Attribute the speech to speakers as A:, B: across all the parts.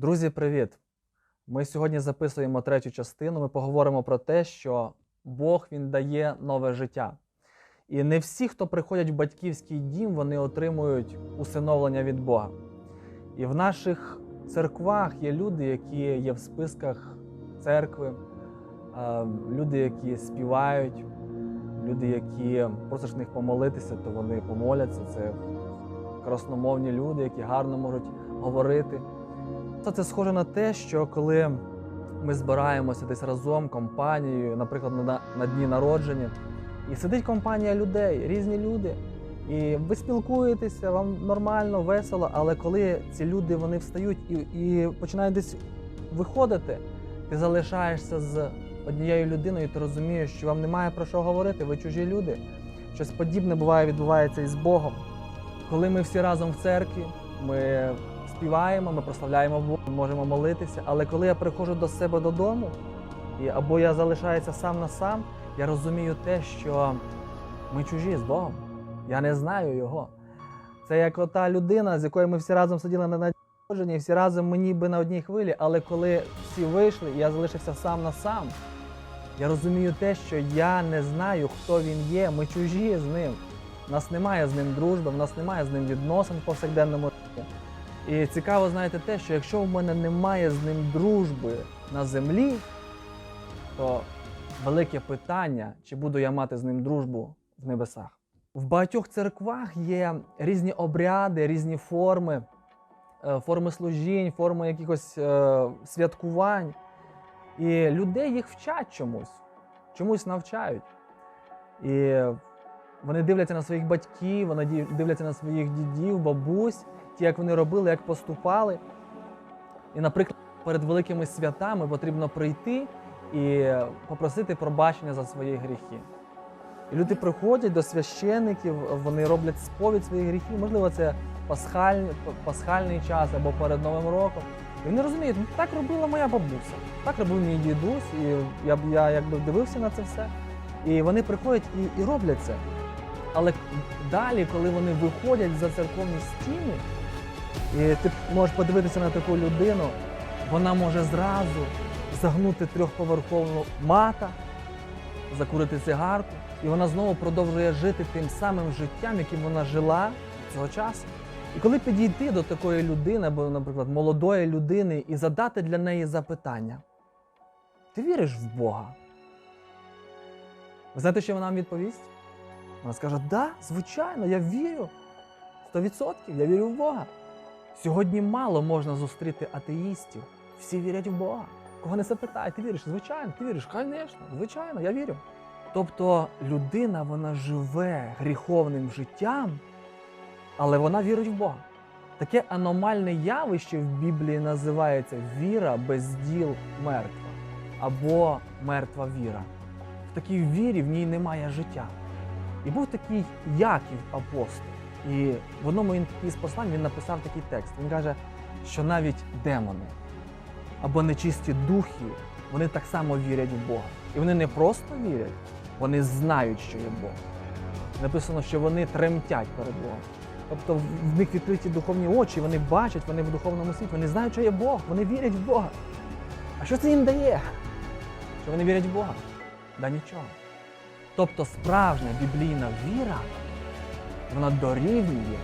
A: Друзі, привіт! Ми сьогодні записуємо третю частину. Ми поговоримо про те, що Бог він дає нове життя. І не всі, хто приходять в батьківський дім, вони отримують усиновлення від Бога. І в наших церквах є люди, які є в списках церкви, е, люди, які співають, люди, які просиш них помолитися, то вони помоляться. Це красномовні люди, які гарно можуть говорити. Це, схоже на те, що коли ми збираємося десь разом компанією, наприклад, на, на дні народження, і сидить компанія людей, різні люди, і ви спілкуєтеся, вам нормально, весело, але коли ці люди вони встають і, і починають десь виходити, ти залишаєшся з однією людиною, і ти розумієш, що вам немає про що говорити, ви чужі люди. Щось подібне буває, відбувається і з Богом. Коли ми всі разом в церкві, ми співаємо, ми прославляємо Бога, ми можемо молитися. Але коли я приходжу до себе додому, або я залишаюся сам на сам, я розумію те, що ми чужі з Богом. Я не знаю його. Це як ота людина, з якою ми всі разом сиділи на народженні, і всі разом ми ніби на одній хвилі, але коли всі вийшли, і я залишився сам на сам, я розумію те, що я не знаю, хто він є. Ми чужі з ним. У нас немає з ним дружби, в нас немає з ним відносин повсякденному. І цікаво, знаєте, те, що якщо в мене немає з ним дружби на землі, то велике питання, чи буду я мати з ним дружбу в небесах. В багатьох церквах є різні обряди, різні форми, е, форми служінь, форми якихось е, святкувань. І людей їх вчать чомусь, чомусь навчають. І вони дивляться на своїх батьків, вони дивляться на своїх дідів, бабусь, як вони робили, як поступали. І, наприклад, перед великими святами потрібно прийти і попросити пробачення за свої гріхи. І люди приходять до священиків, вони роблять сповідь своїх гріхів. Можливо, це пасхальний, пасхальний час або перед Новим роком. І вони розуміють, ну так робила моя бабуся, так робив мій дідусь, і я, б- я якби дивився на це все. І вони приходять і, і роблять це. Але далі, коли вони виходять за церковні стіни, і ти можеш подивитися на таку людину, вона може зразу загнути трьохповерхову мата, закурити цигарку, і вона знову продовжує жити тим самим життям, яким вона жила цього часу. І коли підійти до такої людини, або, наприклад, молодої людини, і задати для неї запитання: ти віриш в Бога? Ви знаєте, що вона вам відповість? Вона скаже: Да, звичайно, я вірю. 100% я вірю в Бога. Сьогодні мало можна зустріти атеїстів. Всі вірять в Бога. Кого не запитай, ти віриш? Звичайно, ти віриш? Звісно, звичайно, я вірю. Тобто людина вона живе гріховним життям, але вона вірить в Бога. Таке аномальне явище в Біблії називається віра без діл мертва або мертва віра. В такій вірі в ній немає життя. І був такий Яків апостол. І в одному із послань він написав такий текст. Він каже, що навіть демони або нечисті духи, вони так само вірять в Бога. І вони не просто вірять, вони знають, що є Бог. Написано, що вони тремтять перед Богом. Тобто в- них відкриті духовні очі, вони бачать, вони в духовному світі, вони знають, що є Бог, вони вірять в Бога. А що це їм дає? Що вони вірять в Бога? Да нічого. Тобто справжня біблійна віра, вона дорівнює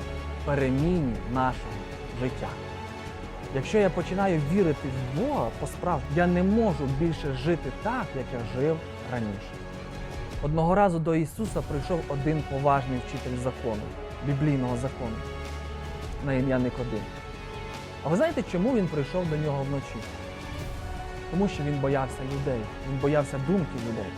A: переміні нашого життя. Якщо я починаю вірити в Бога по-справжньому, я не можу більше жити так, як я жив раніше. Одного разу до Ісуса прийшов один поважний вчитель закону, біблійного закону, на ім'я Никодим. А ви знаєте, чому він прийшов до нього вночі? Тому що він боявся людей, він боявся думки людей.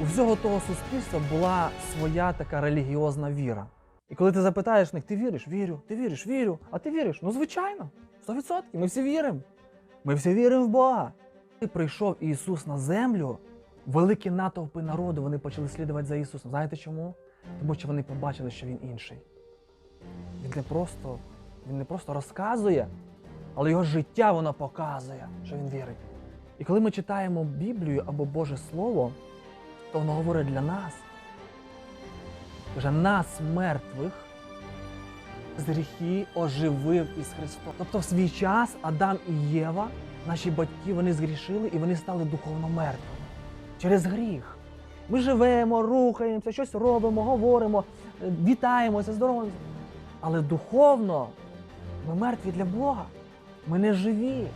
A: У всього того суспільства була своя така релігіозна віра. І коли ти запитаєш них, ти віриш? Вірю, ти віриш, вірю. А ти віриш? Ну, звичайно, 100%. Ми всі віримо. Ми всі віримо в Бога. Коли прийшов Ісус на землю, великі натовпи народу вони почали слідувати за Ісусом. Знаєте чому? Тому що вони побачили, що Він інший. Він не просто, він не просто розказує, але його життя воно показує, що він вірить. І коли ми читаємо Біблію або Боже Слово, то воно говорить для нас. Каже, нас, мертвих, з гріхи оживив із Христом. Тобто в свій час Адам і Єва, наші батьки, вони згрішили і вони стали духовно мертвими через гріх. Ми живемо, рухаємося, щось робимо, говоримо, е, вітаємося, здороваємося. Але духовно ми мертві для Бога. Ми не живі.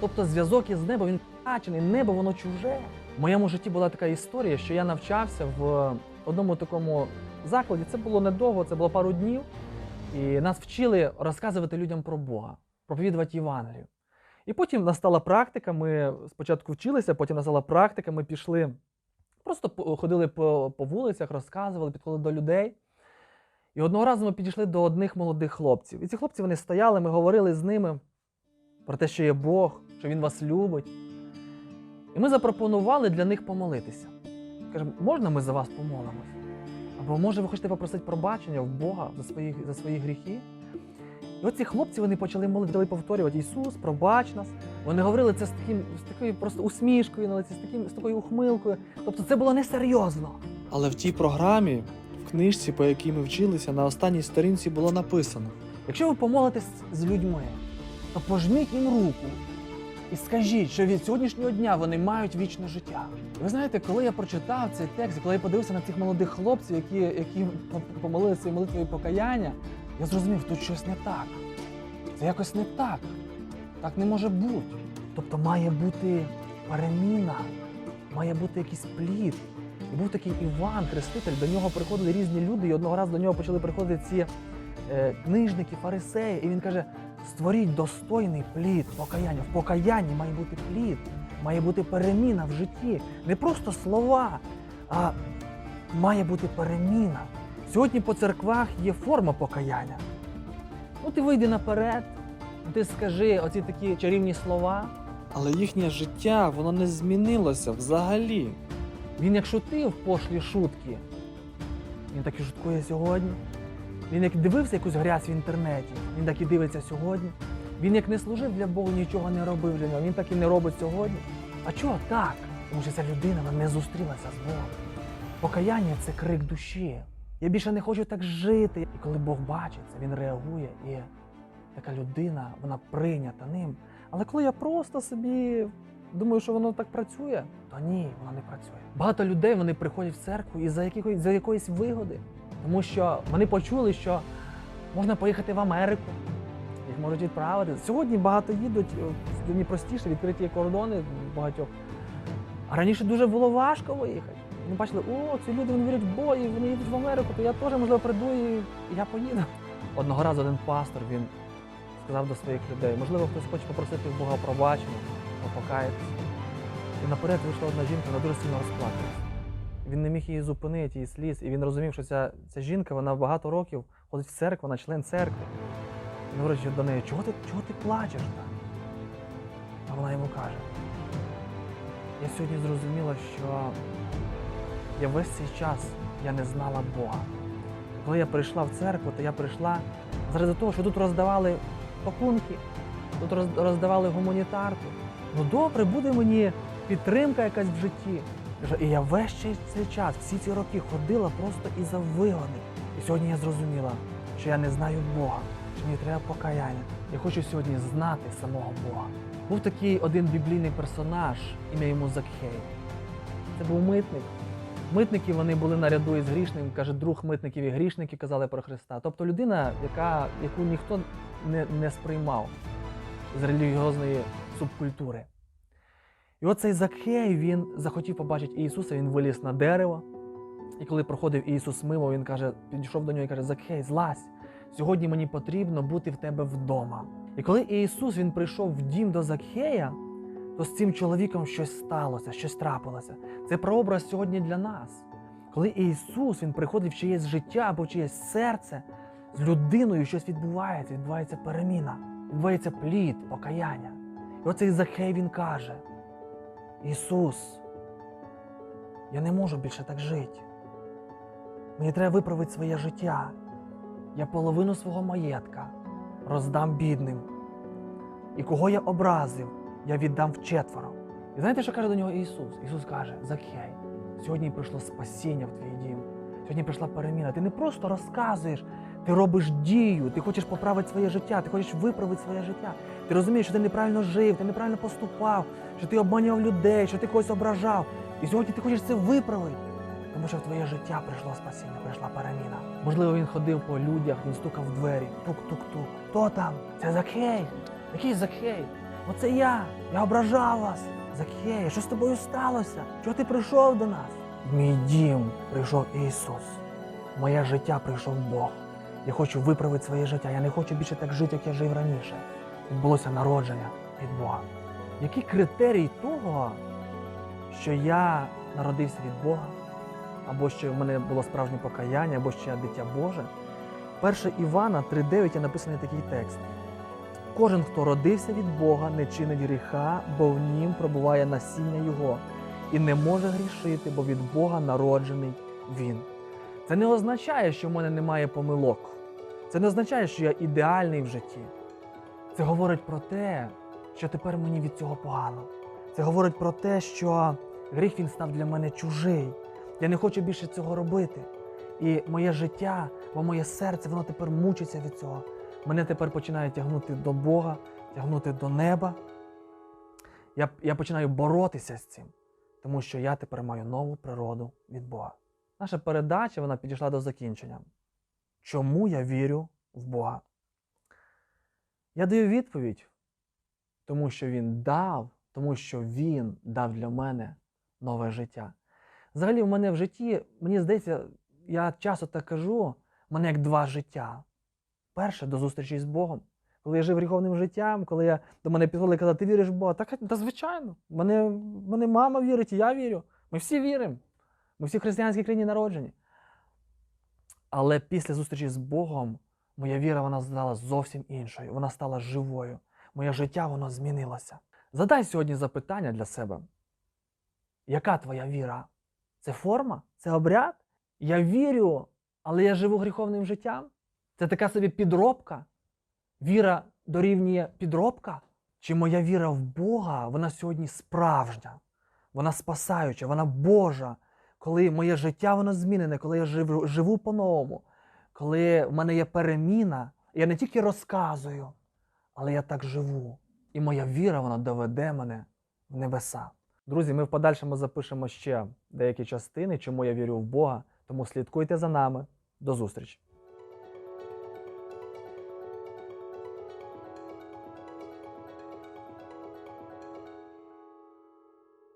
A: Тобто зв'язок із небом, він втрачений, небо воно чуже. В моєму житті була така історія, що я навчався в одному такому закладі. Це було недовго, це було пару днів. І нас вчили розказувати людям про Бога, проповідувати Євангелію. І потім настала практика. Ми спочатку вчилися, потім настала практика. Ми пішли, просто ходили по, по вулицях, розказували, підходили до людей. І одного разу ми підійшли до одних молодих хлопців. І ці хлопці вони стояли, ми говорили з ними про те, що є Бог, що Він вас любить. І ми запропонували для них помолитися. Кажемо, можна ми за вас помолимось? Або може ви хочете попросити пробачення в Бога за свої, за свої гріхи? І оці хлопці вони почали молити, повторювати Ісус, пробач нас. Вони говорили це з таким, з такою просто усмішкою на лиці, з, таким, з такою ухмилкою. Тобто це було несерйозно.
B: Але в тій програмі, в книжці, по якій ми вчилися, на останній сторінці було написано:
A: Якщо ви помолитесь з людьми, то пожміть їм руку і скажіть, що від сьогоднішнього дня вони мають вічне життя. Ви знаєте, коли я прочитав цей текст, коли я подивився на цих молодих хлопців, які, які по- помолилися молитвою покаяння, я зрозумів, тут щось не так. Це якось не так. Так не може бути. Тобто має бути переміна, має бути якийсь плід. І був такий Іван, Хреститель, до нього приходили різні люди, і одного разу до нього почали приходити ці е, книжники, фарисеї, і він каже: створіть достойний плід покаяння. В покаянні має бути плід, має бути переміна в житті. Не просто слова, а має бути переміна. Сьогодні по церквах є форма покаяння. Ну, ти вийди наперед, ти скажи оці такі чарівні слова.
B: але їхнє життя воно не змінилося взагалі.
A: Він як шутив пошлі шутки, він так і шуткує сьогодні. Він як дивився якусь грязь в інтернеті, він так і дивиться сьогодні. Він як не служив для Бога, нічого не робив для нього, він так і не робить сьогодні. А чого так? Тому що ця людина вона не зустрілася з Богом. Покаяння це крик душі. Я більше не хочу так жити. І коли Бог бачить це, він реагує, і така людина, вона прийнята ним. Але коли я просто собі думаю, що воно так працює, то ні, воно не працює. Багато людей вони приходять в церкву із за якоїсь, за якоїсь вигоди, тому що вони почули, що можна поїхати в Америку, їх можуть відправити. Сьогодні багато їдуть, е, сьогодні простіше, відкриті кордони багатьох. А раніше дуже було важко виїхати. Вони бачили, о, ці люди вони вірять в і вони їдуть в Америку, то я теж, можливо, прийду і я поїду. Одного разу один пастор він сказав до своїх людей, можливо, хтось хоче попросити в Бога пробачення, покаятися. І наперед вийшла одна жінка, вона дуже сильно розплакалася. Він не міг її зупинити, її сліз, і він розумів, що ця, ця жінка вона багато років ходить в церкву, вона член церкви. Він говорить до неї, чого ти, чого ти плачеш так? А вона йому каже: я сьогодні зрозуміла, що я весь цей час я не знала Бога. Коли я прийшла в церкву, то я прийшла заради того, що тут роздавали пакунки, тут роздавали гуманітарку. Ну добре, буде мені підтримка якась в житті. І я весь цей, час, всі ці роки ходила просто із-за вигоди. І сьогодні я зрозуміла, що я не знаю Бога, що мені треба покаяння. Я хочу сьогодні знати самого Бога. Був такий один біблійний персонаж, ім'я йому Закхей. Це був митник. Митники вони були наряду із грішним, каже, друг митників і грішники казали про Христа. Тобто людина, яка, яку ніхто не, не сприймав з релігіозної субкультури. Оцей Закхей, він захотів побачити Ісуса, він виліз на дерево. І коли проходив Ісус мимо, він каже, підійшов до нього і каже: Закхей, злазь, сьогодні мені потрібно бути в тебе вдома. І коли Ісус він прийшов в дім до Закхея, то з цим чоловіком щось сталося, щось трапилося. Це прообраз сьогодні для нас. Коли Ісус він приходить в чиєсь життя або чиєсь серце, з людиною щось відбувається, відбувається переміна, відбувається плід, покаяння. І оцей Захей він каже: Ісус, я не можу більше так жити. Мені треба виправити своє життя. Я половину свого маєтка роздам бідним. І кого я образив, я віддам вчетверо. І знаєте, що каже до нього Ісус? Ісус каже: Закхей, сьогодні прийшло спасіння в твій дім. Сьогодні прийшла переміна. Ти не просто розказуєш, Ти робиш дію, ти хочеш поправити своє життя, ти хочеш виправити своє життя. Ти розумієш, що ти неправильно жив, ти неправильно поступав, що ти обманював людей, що ти когось ображав. І сьогодні ти хочеш це виправити. Тому що в твоє життя прийшло спасіння, прийшла переміна. Можливо, він ходив по людях, він стукав в двері. Тук-тук-тук. Хто там? Це Закхей. Який Закхей? Оце я. Я ображав вас. Закхей, що з тобою сталося? Чого ти прийшов до нас? В мій дім прийшов Ісус. В моє життя прийшов Бог. Я хочу виправити своє життя. Я не хочу більше так жити, як я жив раніше. Відбулося народження від Бога. Який критерій того, що я народився від Бога, або що в мене було справжнє покаяння, або що я дитя Боже? 1 Івана 3.9 є написаний такий текст. Кожен, хто родився від Бога, не чинить гріха, бо в нім пробуває насіння Його, і не може грішити, бо від Бога народжений він. Це не означає, що в мене немає помилок. Це не означає, що я ідеальний в житті. Це говорить про те, що тепер мені від цього погано. Це говорить про те, що гріх він став для мене чужий. Я не хочу більше цього робити. І моє життя, бо моє серце, воно тепер мучиться від цього. Мене тепер починає тягнути до Бога, тягнути до неба. Я, я починаю боротися з цим, тому що я тепер маю нову природу від Бога. Наша передача вона підійшла до закінчення. Чому я вірю в Бога? Я даю відповідь, тому що Він дав, тому що Він дав для мене нове життя. Взагалі, в мене в житті, мені здається, я часто так кажу, в мене як два життя. Перше до зустрічі з Богом. Коли я жив гріховним життям, коли я до мене підходили і казали, ти віриш в Бога? Так, та звичайно. Мене, мене мама вірить, і я вірю. Ми всі віримо. Ми всі в християнській країні народжені. Але після зустрічі з Богом моя віра вона стала зовсім іншою. Вона стала живою. Моє життя воно змінилося. Задай сьогодні запитання для себе. Яка твоя віра? Це форма? Це обряд? Я вірю, але я живу гріховним життям? Це така собі підробка? Віра дорівнює підробка? Чи моя віра в Бога, вона сьогодні справжня, вона спасаюча, вона Божа, коли моє життя воно змінене, коли я живу, живу по-новому, коли в мене є переміна, я не тільки розказую, але я так живу. І моя віра вона доведе мене в небеса. Друзі, ми в подальшому запишемо ще деякі частини, чому я вірю в Бога, тому слідкуйте за нами. До зустрічі!